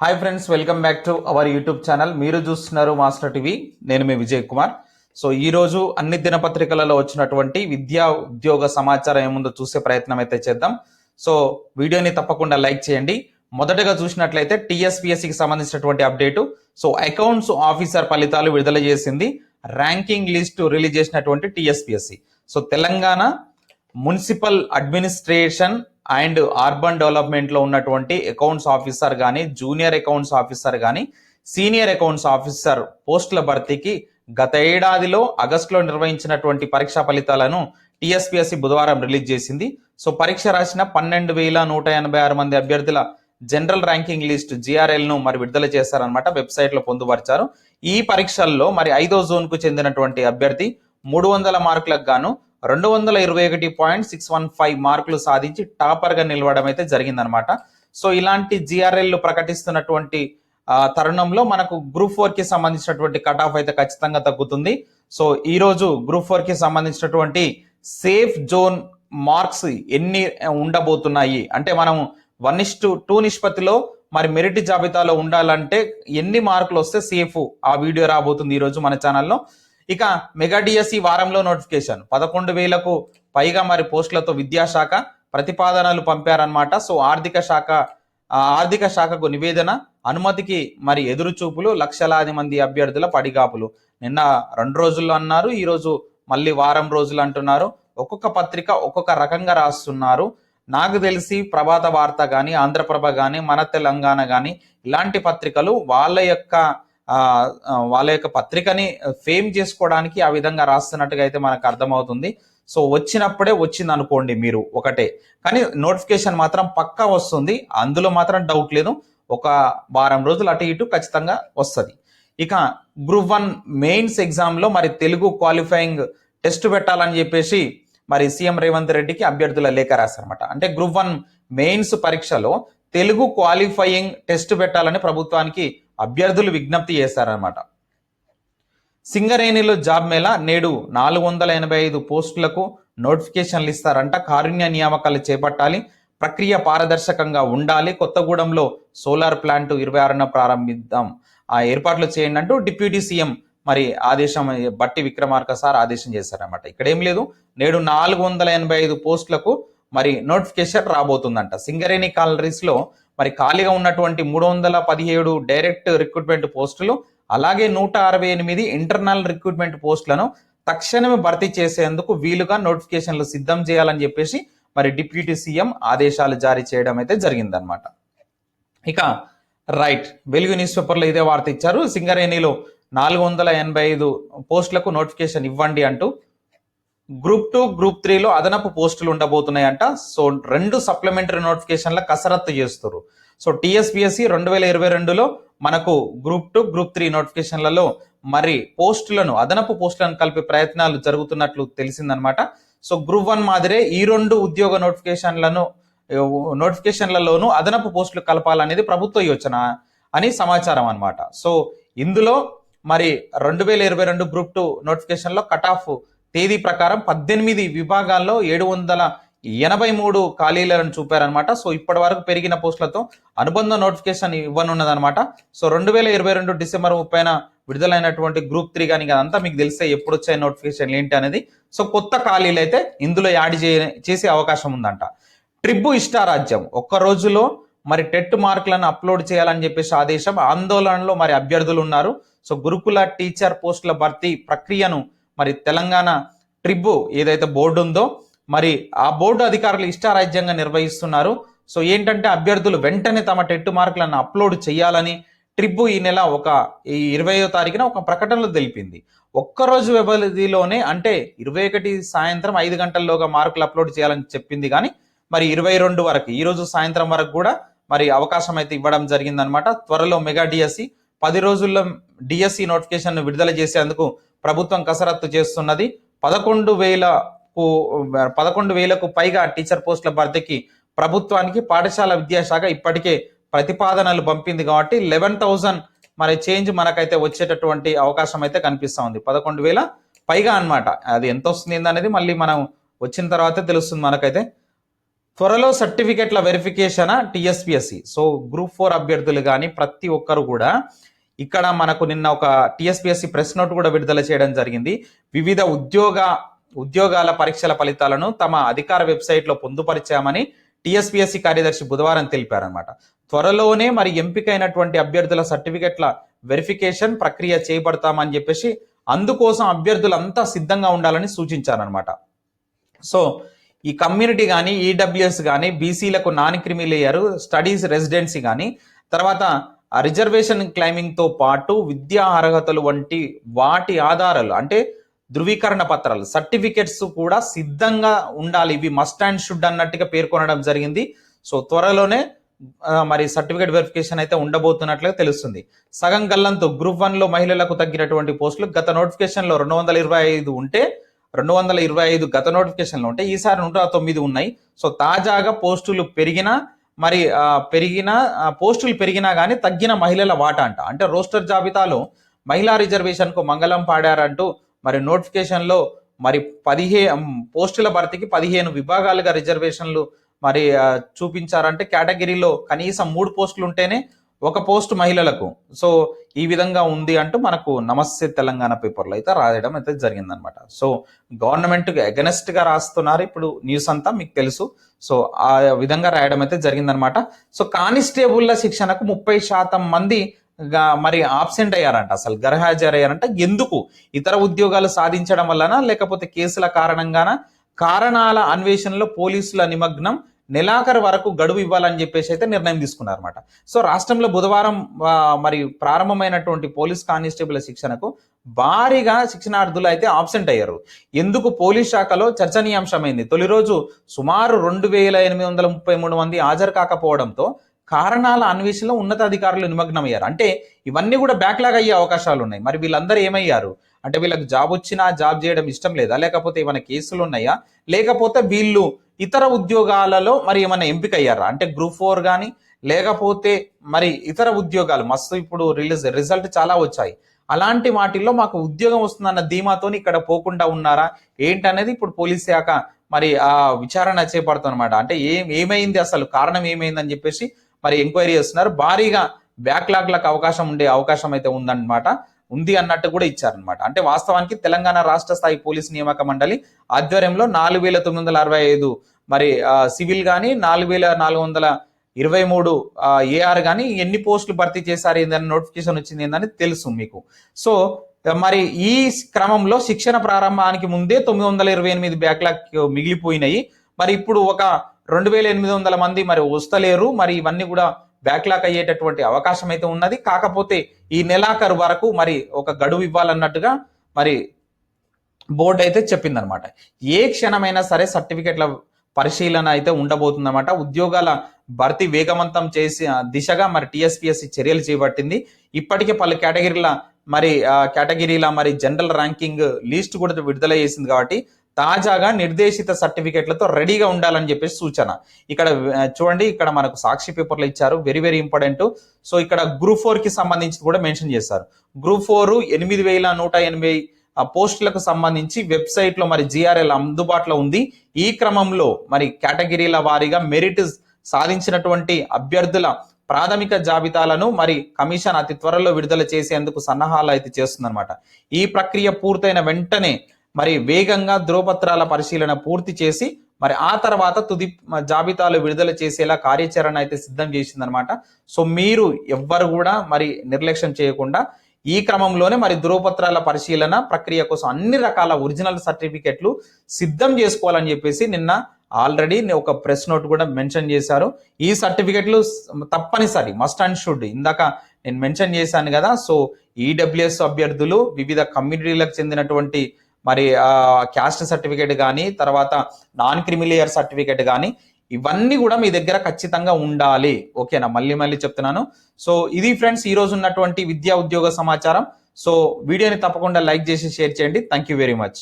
Hi friends welcome back to our YouTube channel మీరు చూస్తున్నారు master TV నేను మీ Vijay Kumar. So ఈ రోజు అన్ని దినపత్రికలలో వచ్చినటువంటి విద్యా ఉద్యోగ సమాచారం ఏముందో చూసే ప్రయత్నం అయితే చేద్దాం. సో వీడియోని తప్పకుండా లైక్ చేయండి. మొదటగా చూసినట్లయితే టీఎస్పీఎస్సికి సంబంధించినటువంటి అప్డేటు. సో అకౌంట్స్ ఆఫీసర్ ఫలితాలు విడుదల చేసింది. ర్యాంకింగ్ లిస్ట్ రిలీజ్ చేసినటువంటి TSPSC so Telangana municipal administration and urban డెవలప్మెంట్లో ఉన్నటువంటి అకౌంట్స్ ఆఫీసర్ కానీ జూనియర్ అకౌంట్స్ ఆఫీసర్ కానీ సీనియర్ అకౌంట్స్ ఆఫీసర్ పోస్టుల భర్తీకి గత ఏడాదిలో ఆగస్టులో నిర్వహించినటువంటి పరీక్షా ఫలితాలను టీఎస్పీఎస్సీ బుధవారం రిలీజ్ చేసింది. సో పరీక్ష రాసిన పన్నెండు వేల నూట ఎనభై ఆరు మంది అభ్యర్థుల జనరల్ ర్యాంకింగ్ లిస్ట్ జిఆర్ఎల్ను మరి విడుదల చేశారనమాట వెబ్సైట్లో పొందుపరిచారు. ఈ పరీక్షల్లో మరి ఐదో జోన్కు చెందినటువంటి అభ్యర్థి మూడు వందల మార్కులకు గాను రెండు వందల ఇరవై ఒకటి పాయింట్ సిక్స్ వన్ ఫైవ్ మార్కులు సాధించి టాపర్గా నిలవడం అయితే జరిగిందనమాట సో ఇలాంటి జిఆర్ఎల్ ప్రకటిస్తున్నటువంటి తరుణంలో మనకు గ్రూప్ ఫోర్కి సంబంధించినటువంటి కట్ ఆఫ్ అయితే ఖచ్చితంగా తగ్గుతుంది. సో ఈ రోజు గ్రూప్ ఫోర్కి సంబంధించినటువంటి సేఫ్ జోన్ మార్క్స్ ఎన్ని ఉండబోతున్నాయి? అంటే మనం వన్ ఇస్ టు టూ నిష్పత్తిలో మరి మెరిట్ జాబితాలో ఉండాలంటే ఎన్ని మార్కులు వస్తే సేఫ్ ఆ వీడియో రాబోతుంది ఈరోజు మన ఛానల్లో. ఇక మెగా డిఎస్సి వారంలో నోటిఫికేషన్. పదకొండు వేలకు పైగా మరి పోస్టులతో విద్యాశాఖ ప్రతిపాదనలు పంపారనమాట సో ఆర్థిక శాఖ ఆర్థిక శాఖకు నివేదన అనుమతికి మరి ఎదురు చూపులు లక్షలాది మంది అభ్యర్థుల పడిగాపులు. నిన్న రెండు రోజుల్లో అన్నారు ఈరోజు మళ్ళీ వారం రోజులు అంటున్నారు. ఒక్కొక్క పత్రిక ఒక్కొక్క రకంగా రాస్తున్నారు. నాకు తెలిసి ప్రభాత వార్త కానీ ఆంధ్రప్రభ కానీ మన తెలంగాణ కానీ ఇలాంటి పత్రికలు వాళ్ళ యొక్క వాళ్ళ యొక్క పత్రికని ఫేమ్ చేసుకోవడానికి ఆ విధంగా రాస్తున్నట్టుగా అయితే మనకు అర్థమవుతుంది. సో వచ్చినప్పుడే వచ్చింది అనుకోండి మీరు ఒకటే. కానీ నోటిఫికేషన్ మాత్రం పక్కా వస్తుంది. అందులో మాత్రం డౌట్ లేదు. ఒక వారం రోజులు అటు ఇటు ఖచ్చితంగా వస్తుంది. ఇక గ్రూప్ వన్ మెయిన్స్ ఎగ్జామ్లో మరి తెలుగు క్వాలిఫైయింగ్ టెస్ట్ పెట్టాలని చెప్పేసి మరి సీఎం రేవంత్ రెడ్డికి అభ్యర్థుల లేఖ రాశారనమాట అంటే గ్రూప్ వన్ మెయిన్స్ పరీక్షలో తెలుగు క్వాలిఫైయింగ్ టెస్ట్ పెట్టాలని ప్రభుత్వానికి అభ్యర్థులు విజ్ఞప్తి చేశారన్నమాట సింగరేణిలో జాబ్ మేళా నేడు నాలుగు వందల ఎనభై ఐదు పోస్టులకు నోటిఫికేషన్లు ఇస్తారంట. కారుణ్య నియామకాలు చేపట్టాలి. ప్రక్రియ పారదర్శకంగా ఉండాలి. కొత్తగూడెంలో సోలార్ ప్లాంట్ ఇరవై ఆరున ప్రారంభిద్దాం. ఆ ఏర్పాట్లు చేయండి అంటూ డిప్యూటీ సీఎం మరి ఆదేశం బట్టి విక్రమార్క సార్ ఆదేశం చేశారన్నమాట. ఇక్కడ ఏం లేదు. నేడు నాలుగు వందల ఎనభై ఐదు పోస్టులకు మరి నోటిఫికేషన్ రాబోతుందంట. సింగరేణి కాలరీస్లో మరి ఖాళీగా ఉన్నటువంటి మూడు వందల పదిహేడు డైరెక్ట్ రిక్రూట్మెంట్ పోస్టులు అలాగే నూట అరవై ఎనిమిది ఇంటర్నల్ రిక్రూట్మెంట్ పోస్టులను తక్షణమే భర్తీ చేసేందుకు వీలుగా నోటిఫికేషన్లు సిద్ధం చేయాలని చెప్పేసి మరి డిప్యూటీ సీఎం ఆదేశాలు జారీ చేయడం అయితే జరిగిందనమాట ఇక రైట్ వెలుగు న్యూస్ పేపర్లో ఇదే వార్త ఇచ్చారు. సింగరేణిలో నాలుగు వందల ఎనభై ఐదు పోస్టులకు నోటిఫికేషన్ ఇవ్వండి అంటూ గ్రూప్ టూ గ్రూప్ త్రీలో అదనపు పోస్టులు ఉండబోతున్నాయంట. సో రెండు సప్లిమెంటరీ నోటిఫికేషన్ల కసరత్తు చేస్తారు సో టీఎస్పిఎస్సి రెండు వేల ఇరవై రెండులో మనకు గ్రూప్ టూ గ్రూప్ త్రీ నోటిఫికేషన్లలో మరి పోస్టులను అదనపు పోస్టులను కలిపే ప్రయత్నాలు జరుగుతున్నట్లు తెలిసిందనమాట. సో గ్రూప్ వన్ మాదిరే ఈ రెండు ఉద్యోగ నోటిఫికేషన్లను నోటిఫికేషన్లలోనూ అదనపు పోస్టులు కలపాలనేది ప్రభుత్వ యోచన అని సమాచారం అనమాట సో ఇందులో మరి రెండు వేల ఇరవై రెండు గ్రూప్ టూ నోటిఫికేషన్లో కట్ ఆఫ్ తేదీ ప్రకారం పద్దెనిమిది విభాగాల్లో ఏడు వందల ఎనభై మూడు ఖాళీలను చూపారనమాట సో ఇప్పటి వరకు పెరిగిన పోస్టులతో అనుబంధ నోటిఫికేషన్ ఇవ్వనున్నదనమాట సో రెండు వేల ఇరవై రెండు డిసెంబర్ ముప్పైన విడుదలైనటువంటి గ్రూప్ త్రీ కానీ అదంతా మీకు తెలిస్తే ఎప్పుడు వచ్చాయి నోటిఫికేషన్ ఏంటి అనేది. సో కొత్త ఖాళీలు అయితే ఇందులో యాడ్ చే చేసే అవకాశం ఉందంట. ట్రిబ్బు ఇష్టారాజ్యం. ఒక్క రోజులో మరి టెట్ మార్కులను అప్లోడ్ చేయాలని చెప్పేసి ఆదేశం. ఆందోళనలో మరి అభ్యర్థులు ఉన్నారు. సో గురుకుల టీచర్ పోస్టుల భర్తీ ప్రక్రియను మరి తెలంగాణ ట్రిబ్బు ఏదైతే బోర్డు ఉందో మరి ఆ బోర్డు అధికారులు ఇష్టారాజ్యంగా నిర్వహిస్తున్నారు. సో ఏంటంటే అభ్యర్థులు వెంటనే తమ టెట్టు మార్కులను అప్లోడ్ చేయాలని ట్రిబ్బు ఈ నెల ఒక ఈ ఇరవయో తారీఖున ఒక ప్రకటనలో తెలిపింది. ఒక్కరోజు వ్యవధిలోనే అంటే ఇరవై ఒకటి సాయంత్రం ఐదు గంటల్లోగా మార్కులు అప్లోడ్ చేయాలని చెప్పింది కానీ మరి ఇరవై రెండు వరకు ఈరోజు సాయంత్రం వరకు కూడా మరి అవకాశం అయితే ఇవ్వడం జరిగిందనమాట త్వరలో మెగా డిఎస్సి పది రోజుల్లో డిఎస్సి నోటిఫికేషన్ విడుదల చేసేందుకు ప్రభుత్వం కసరత్తు చేస్తున్నది. పదకొండు వేలకు పదకొండు వేలకు పైగా టీచర్ పోస్టుల భర్తీకి ప్రభుత్వానికి పాఠశాల విద్యాశాఖ ఇప్పటికే ప్రతిపాదనలు పంపింది కాబట్టి లెవెన్ థౌజండ్ మరి చేంజ్ మనకైతే వచ్చేటటువంటి అవకాశం అయితే కనిపిస్తూ ఉంది. పదకొండు వేల పైగా అన్నమాట. అది ఎంత వస్తుంది అనేది మళ్ళీ మనం వచ్చిన తర్వాత తెలుస్తుంది మనకైతే. త్వరలో సర్టిఫికెట్ల verification TSPSC. So group four అభ్యర్థులు కానీ ప్రతి ఒక్కరు కూడా ఇక్కడ మనకు నిన్న ఒక టిఎస్పిఎస్సి ప్రెస్ నోట్ కూడా విడుదల చేయడం జరిగింది. వివిధ ఉద్యోగ ఉద్యోగాల పరీక్షల ఫలితాలను తమ అధికార వెబ్సైట్లో పొందుపరిచామని టీఎస్పీఎస్సీ కార్యదర్శి బుధవారం తెలిపారనమాట త్వరలోనే మరి ఎంపికైనటువంటి అభ్యర్థుల సర్టిఫికెట్ల వెరిఫికేషన్ ప్రక్రియ చేపడతామని చెప్పేసి అందుకోసం అభ్యర్థులంతా సిద్ధంగా ఉండాలని సూచించారనమాట సో ఈ కమ్యూనిటీ కానీ ఈడబ్ల్యూఎస్ కానీ బీసీలకు నాన్ క్రిమిలేయర్ స్టడీస్ రెసిడెన్సీ కానీ తర్వాత ఆ రిజర్వేషన్ క్లైమింగ్తో పాటు విద్యా అర్హతలు వంటి వాటి ఆధారాలు అంటే ధృవీకరణ పత్రాలు సర్టిఫికెట్స్ కూడా సిద్ధంగా ఉండాలి. ఇవి మస్ట్ అండ్ షుడ్ అన్నట్టుగా పేర్కొనడం జరిగింది. సో త్వరలోనే మరి సర్టిఫికేట్ వెరిఫికేషన్ అయితే ఉండబోతున్నట్లుగా తెలుస్తుంది. సగం గల్లంతో గ్రూప్ వన్లో మహిళలకు తగ్గినటువంటి పోస్టులు గత నోటిఫికేషన్లో రెండు వందల ఇరవై ఐదు ఉంటే రెండు వందల ఇరవై ఐదు గత నోటిఫికేషన్లో ఉంటే ఈసారి నూట తొమ్మిది ఉన్నాయి. సో తాజాగా పోస్టులు పెరిగినా మరి పెరిగిన పోస్టులు పెరిగినా కానీ తగ్గిన మహిళల వాటా అంట. అంటే రోస్టర్ జాబితాలో మహిళా రిజర్వేషన్కు మంగళం పాడారంటూ మరి నోటిఫికేషన్లో మరి పదిహే పోస్టుల భర్తీకి పదిహేను విభాగాలుగా రిజర్వేషన్లు మరి చూపించారంటే కేటగిరీలో కనీసం మూడు పోస్టులు ఉంటేనే ఒక పోస్ట్ మహిళలకు. సో ఈ విధంగా ఉంది అంటూ మనకు నమస్తే తెలంగాణ పేపర్లో అయితే రాయడం అయితే జరిగిందనమాట. సో గవర్నమెంట్ అగెనెస్ట్గా రాస్తున్నారు. ఇప్పుడు న్యూస్ అంతా మీకు తెలుసు. సో ఆ విధంగా రాయడం అయితే జరిగిందనమాట. సో కానిస్టేబుల్ల శిక్షణకు ముప్పై శాతం మంది మరి ఆబ్సెంట్ అయ్యారంట. అసలు గర్హాజరయ్యారంట ఎందుకు? ఇతర ఉద్యోగాలు సాధించడం వలన లేకపోతే కేసుల కారణంగాన? కారణాల అన్వేషణలో పోలీసుల నిమగ్నం నెలాఖరు వరకు గడువు ఇవ్వాలని చెప్పేసి అయితే నిర్ణయం తీసుకున్నారన్నమాట. సో రాష్ట్రంలో బుధవారం మరి ప్రారంభమైనటువంటి పోలీస్ కానిస్టేబుల్ శిక్షణకు భారీగా శిక్షణార్థులు అయితే ఆబ్సెంట్ అయ్యారు. ఎందుకు? పోలీస్ శాఖలో చర్చనీయాంశమైంది. తొలి రోజు సుమారు రెండు వేల ఎనిమిది వందల ముప్పై మూడు మంది హాజరు కాకపోవడంతో కారణాల అన్వేషణలో ఉన్నతాధికారులు నిమగ్నమయ్యారు. అంటే ఇవన్నీ కూడా బ్యాక్లాగ్ అయ్యే అవకాశాలు ఉన్నాయి మరి వీళ్ళందరూ ఏమయ్యారు? అంటే వీళ్ళకి జాబ్ వచ్చినా జాబ్ చేయడం ఇష్టం లేదా? లేకపోతే ఏమైనా కేసులు ఉన్నాయా? లేకపోతే వీళ్ళు ఇతర ఉద్యోగాలలో మరి ఏమైనా ఎంపిక అయ్యారా అంటే గ్రూప్ ఫోర్ కానీ లేకపోతే మరి ఇతర ఉద్యోగాలు మస్తు ఇప్పుడు రిలీజ్ రిజల్ట్ చాలా వచ్చాయి. అలాంటి వాటిల్లో మాకు ఉద్యోగం వస్తుందన్న ధీమాతోని ఇక్కడ పోకుండా ఉన్నారా? ఏంటనేది ఇప్పుడు పోలీస్ శాఖ మరి ఆ విచారణ చేపడుతుందన్నమాట. అంటే ఏం ఏమైంది అసలు? కారణం ఏమైంది అని చెప్పేసి మరి ఎంక్వైరీ చేస్తున్నారు. భారీగా బ్యాక్లాగ్లకు అవకాశం ఉండే అవకాశం అయితే ఉందన్నమాట. ఉంది అన్నట్టు కూడా ఇచ్చారనమాట అంటే వాస్తవానికి తెలంగాణ రాష్ట్ర స్థాయి పోలీస్ నియామక మండలి ఆధ్వర్యంలో నాలుగు వేల తొమ్మిది వందల అరవై ఐదు మరి సివిల్ కానీ నాలుగు వేల నాలుగు వందల ఇరవై మూడు ఏఆర్ కానీ ఎన్ని పోస్టులు భర్తీ చేశారు ఏందని నోటిఫికేషన్ వచ్చింది ఏందని తెలుసు మీకు. సో మరి ఈ క్రమంలో శిక్షణ ప్రారంభానికి ముందే తొమ్మిది వందల ఇరవై ఎనిమిది బ్యాక్లాగ్ మిగిలిపోయినాయి. మరి ఇప్పుడు ఒక రెండు వేల ఎనిమిది వందల మంది మరి వస్తలేరు. మరి ఇవన్నీ కూడా బ్యాక్లాక్ అయ్యేటటువంటి అవకాశం అయితే ఉన్నది. కాకపోతే ఈ నెలాఖరు వరకు మరి ఒక గడువు ఇవ్వాలన్నట్టుగా మరి బోర్డు అయితే చెప్పిందనమాట ఏ క్షణమైనా సరే సర్టిఫికెట్ల పరిశీలన అయితే ఉండబోతుందన్నమాట. ఉద్యోగాల భర్తీ వేగవంతం చేసి ఆ, దిశగా మరి టిఎస్పిఎస్సి చర్యలు చేపట్టింది. ఇప్పటికే పలు కేటగిరీల మరి కేటగిరీల మరి జనరల్ ర్యాంకింగ్ లిస్ట్ కూడా విడుదల చేసింది కాబట్టి తాజాగా నిర్దేశిత సర్టిఫికేట్లతో రెడీగా ఉండాలని చెప్పేసి సూచన. ఇక్కడ చూడండి ఇక్కడ మనకు సాక్షి పేపర్లు ఇచ్చారు. వెరీ వెరీ ఇంపార్టెంట్ సో ఇక్కడ గ్రూప్ ఫోర్కి సంబంధించి కూడా మెన్షన్ చేశారు. గ్రూప్ ఫోర్ ఎనిమిది వేల నూట ఎనభై ఆ పోస్టులకు సంబంధించి వెబ్సైట్లో మరి జిఆర్ఎల్ అందుబాటులో ఉంది. ఈ క్రమంలో మరి కేటగిరీల వారీగా మెరిట్ సాధించినటువంటి అభ్యర్థుల ప్రాథమిక జాబితాలను మరి కమిషన్ అతి త్వరలో విడుదల చేసేందుకు సన్నాహాలు అయితే చేస్తుందన్నమాట. ఈ ప్రక్రియ పూర్తయిన వెంటనే మరి వేగంగా ధ్రువపత్రాల పరిశీలన పూర్తి చేసి మరి ఆ తర్వాత తుది జాబితాలు విడుదల చేసేలా కార్యాచరణ అయితే సిద్ధం చేసిందనమాట. సో మీరు ఎవ్వరు కూడా మరి నిర్లక్ష్యం చేయకుండా ఈ క్రమంలోనే మరి ధ్రువపత్రాల పరిశీలన ప్రక్రియ కోసం అన్ని రకాల ఒరిజినల్ సర్టిఫికెట్లు సిద్ధం చేసుకోవాలని చెప్పేసి నిన్న ఆల్రెడీ ఒక ప్రెస్ నోట్ కూడా మెన్షన్ చేశారు. ఈ సర్టిఫికెట్లు తప్పనిసరి మస్ట్ అండ్ షుడ్. ఇందాక నేను మెన్షన్ చేశాను కదా సో ఈడబ్ల్యూఎస్ అభ్యర్థులు వివిధ కమ్యూనిటీలకు చెందినటువంటి మరి క్యాస్ట్ సర్టిఫికేట్ కానీ తర్వాత నాన్ క్రిమిలియర్ సర్టిఫికేట్ కానీ ఇవన్నీ కూడా మీ దగ్గర ఖచ్చితంగా ఉండాలి. ఓకేనా? మళ్ళీ మళ్ళీ చెప్తున్నాను. సో ఇది ఫ్రెండ్స్ ఈ రోజు ఉన్నటువంటి విద్యా ఉద్యోగ సమాచారం. సో వీడియోని తప్పకుండా లైక్ చేసి షేర్ చేయండి. Thank you very much.